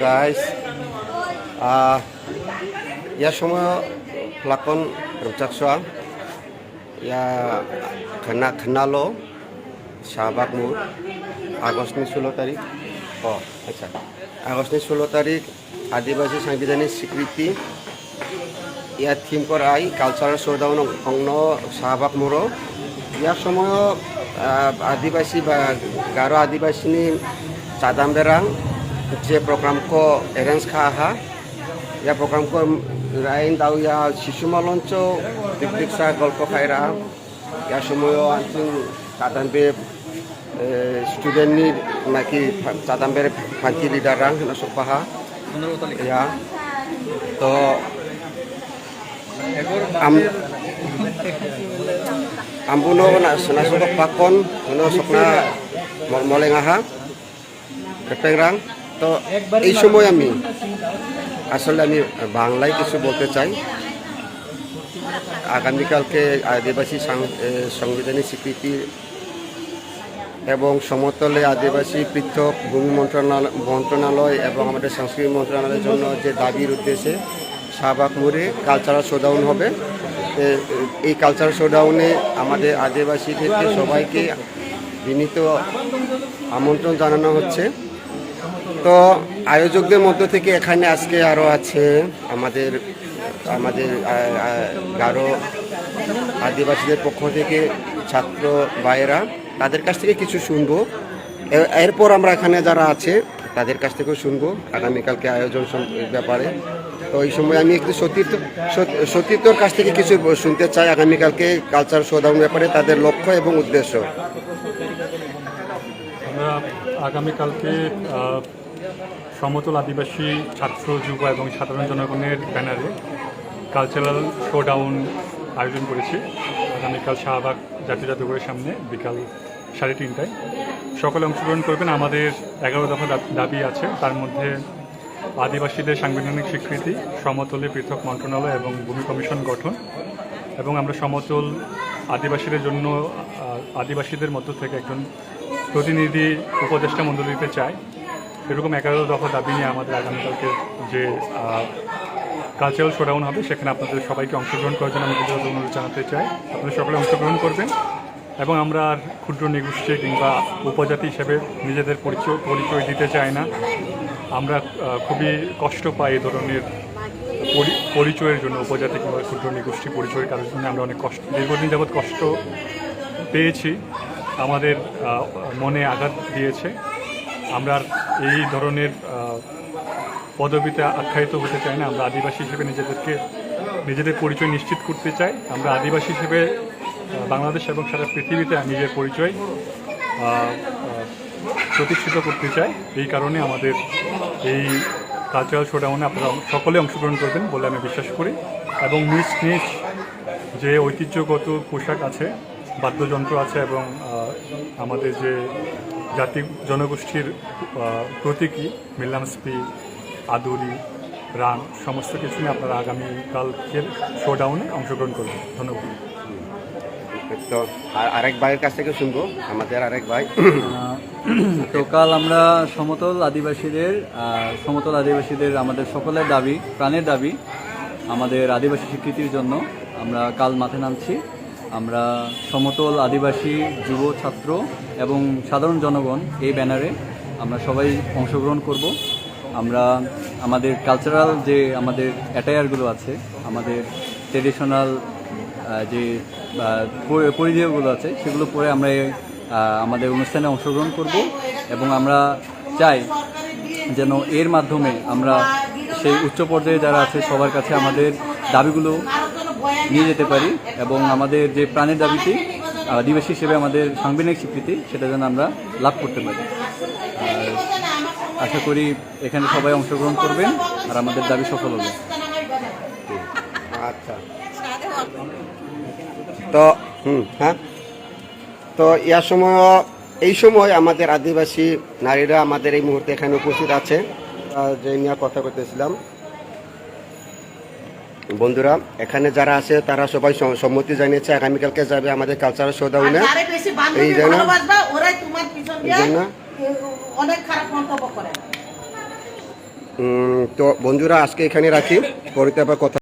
Guys. Uh, ya semua pelakon Rujak ya kena kena lo sahabat mu ষোলো তারিখ ও আচ্ছা আগস্টের ষোলো তারিখ আদিবাসী সাংবিধানিক স্বীকৃতি ইয়াৰ থিম কৰাই কালচাৰেল শ্বোডাউন অংন চাহবাগ মোৰো ইয়াৰ সময়ত আদিবাসী বা গাৰো চাদাম বেৰাং যে প্ৰগ্ৰামকো এৰেঞ্জ খা আহা या program ko rain tau ya শিশু মঞ্চ দিকদিকসা গল্প খাইরা ya সময়ও আনছিন কাদান বে স্টুডেন্টনি নাকি চাদান বে ফান্তি লিডার রাং হেনা সপাহা ya. তো am ambuno na senasok pakon no sokna মলেং পেংরাং তো এই সময় আমি আসলে আমি বাংলায় কিছু বলতে চাই। আগামীকালকে আদিবাসী সাং- এ, স্বীকৃতি এবং সমতলে আদিবাসী পৃথক ভূমি মন্ত্রণালয় মন্ত্রণালয় এবং আমাদের সংস্কৃতি মন্ত্রণালয়ের জন্য যে দাবির উদ্দেশ্যে শাহবাগ মোড়ে কালচারাল শোডাউন হবে। এই কালচারাল শোডাউনে আমাদের আদিবাসীদেরকে সবাইকে বিনীত আমন্ত্রণ জানানো হচ্ছে। তো আয়োজকদের মধ্য থেকে এখানে আজকে আরও আছে আমাদের আমাদের গারো আদিবাসীদের পক্ষ থেকে ছাত্র ভাইয়েরা, তাদের কাছ থেকে কিছু শুনব। এরপর আমরা এখানে যারা আছে, তাদের কাছ থেকেও শুনব আগামীকালকে আয়োজন ব্যাপারে। তো এই সময় আমি একটু সতীর্থ সতীর্থর কাছ থেকে কিছু শুনতে চাই আগামীকালকে কালচার শোডাউন ব্যাপারে, তাদের লক্ষ্য এবং উদ্দেশ্য। আমরা আগামীকালকে সমতল আদিবাসী ছাত্র যুব এবং সাধারণ জনগণের ব্যানারে কালচারাল শোডাউন আয়োজন করেছি। আগামীকাল শাহবাগ জাতীয় জাদুঘরের সামনে, বিকাল সাড়ে তিনটায়। সকলে অংশগ্রহণ করবেন। আমাদের এগারো দফা দাবি আছে। তার মধ্যে আদিবাসীদের সাংবিধানিক স্বীকৃতি, সমতলে পৃথক মন্ত্রণালয় এবং ভূমি কমিশন গঠন এবং আমরা সমতল আদিবাসীদের জন্য আদিবাসীদের মধ্য থেকে একজন প্রতিনিধি, উপদেষ্টা মণ্ডলীতে চাই। এরকম এগারো দফা দাবি নিয়ে আমাদের আগামীকালকে যে কালচারাল শোডাউন হবে, সেখানে আপনাদের সবাইকে অংশগ্রহণ করার জন্য আমি অনুরোধ জানাতে চাই। আপনারা সকলে অংশগ্রহণ করবেন এবং আমরা আর ক্ষুদ্র নিগোষ্ঠী কিংবা উপজাতি হিসেবে নিজেদের পরিচয় পরিচয় দিতে চাই না। আমরা খুবই কষ্ট পাই এই ধরনের পরিচয়ের জন্য, উপজাতি কিংবা ক্ষুদ্র নিগোষ্ঠী পরিচয়ের কারোর জন্য আমরা অনেক কষ্ট, দীর্ঘদিন যাবৎ কষ্ট পেয়েছি। আমাদের মনে আঘাত দিয়েছে। আমরা এই ধরনের পদবিতে আখ্যায়িত হতে চাই না। আমরা আদিবাসী হিসেবে নিজেদেরকে, নিজেদের পরিচয় নিশ্চিত করতে চাই। আমরা আদিবাসী হিসেবে বাংলাদেশ এবং সারা পৃথিবীতে নিজের পরিচয় প্রতিষ্ঠিত করতে চাই। এই কারণে আমাদের এই কালচারাল শোডাউনে আপনারা সকলে অংশগ্রহণ করবেন বলে আমি বিশ্বাস করি। এবং নিজ নিজ যে ঐতিহ্যগত পোশাক আছে, বাদ্যযন্ত্র আছে এবং আমাদের যে জাতি জনগোষ্ঠীর প্রতীকী মিল্লামস্পি আদুরি রান সমস্ত কিছু নিয়ে আপনারা আগামীকালকের শোডাউনে অংশগ্রহণ করবেন। ধন্যবাদ। তো আর- আরেক ভাইয়ের কাছ থেকে শুনব আমাদের আরেক ভাই। তো কাল আমরা সমতল আদিবাসীদের সমতল আদিবাসীদের আমাদের সকলের দাবি প্রাণের দাবি আমাদের আদিবাসী স্বীকৃতির জন্য আমরা কাল মাঠে নামছি। আমরা সমতল আদিবাসী যুব ছাত্র এবং সাধারণ জনগণ এই ব্যানারে আমরা সবাই অংশগ্রহণ করব। আমরা আমাদের কালচারাল যে আমাদের অ্যাটায়ারগুলো আছে, আমাদের ট্রেডিশনাল যে পরিধেয়গুলো আছে, সেগুলো পরে আমরা আমাদের অনুষ্ঠানে অংশগ্রহণ করব এবং আমরা চাই যেন এর মাধ্যমে আমরা সেই উচ্চ পর্যায়ে যারা আছে, সবার কাছে আমাদের দাবিগুলো নিয়ে যেতে পারি এবং আমাদের যে প্রাণের দাবিটি আহ, আদিবাসী হিসেবে আমাদের সাংবিধানিক স্বীকৃতি সেটা যেন আমরা লাভ করতে পারি। আশা করি এখানে সবাই অংশগ্রহণ করবেন আর আমাদের দাবি সফল হবে। আচ্ছা। তো হুম হ্যাঁ। তো ইয়ার সময় এই সময় আমাদের আদিবাসী নারীরা আমাদের এই মুহূর্তে এখানে উপস্থিত আছে। যে নিয়ে কথা করতেছিলাম বন্ধুরা এখানে যারা আছে তারা সবাই সম্মতি জানিয়েছে আগামীকালকে যাবে আমাদের কালচারাল শোডাউনে যারে বেশি এই জন্য- ওরাই তোমার পিছন দিয়ে জন্য অনেক খারাপ মন্তব্য করেন উম, তো বন্ধুরা আজকে এখানে রাখি। পরিতে আবার কথা